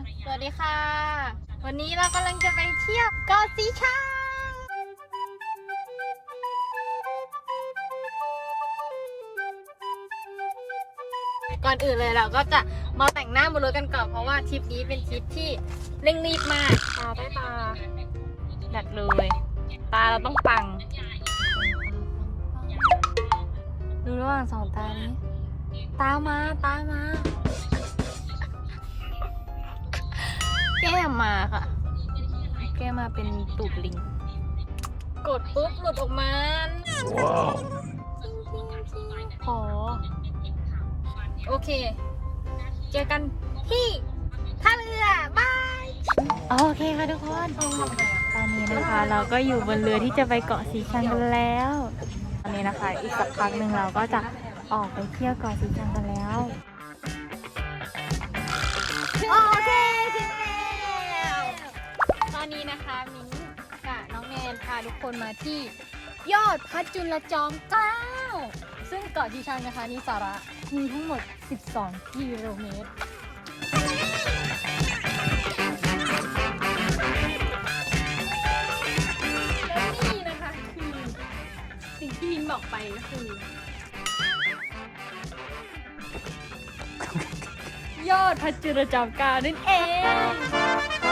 สวัสดีค่ะ วันนี้เรากำลังจะไปเที่ยวเกาะสีชังก่อนอื่นเลยเราก็จะมาแต่งหน้าบนรถกันก่อนเพราะว่าทริปนี้เป็นทริปที่เร่งรีบมากตาใต้ตาดัดเลยตาเราต้องปัง ดูระหว่างสองตานี้ ตามาตามา แก้มมาค่ะ แก้มมาเป็นตูดลิง กดปุ๊บหลุดออกมาพอโอเค เจอกันที่ท่าเรือบาย โอเคค่ะทุกคน ตอนนี้นะคะ เราก็อยู่บนเรือที่จะไปเกาะสีชังกันแล้ว ตอนนี้นะคะ อีกสักพักหนึ่งเราก็จะออกไปเที่ยวเกาะสีชังกันแล้ว ทุกคนมาที่ยอดพัดจุลจอมเกล้า ซึ่งเกาะชีชังนะคะนี่สาระมีทั้งหมด 12 กิโลเมตร และนี่นะคะคือสิ่งที่มิ้นบอกไปก็คือ ยอดพัดจุลจอมเกล้านั่นเอง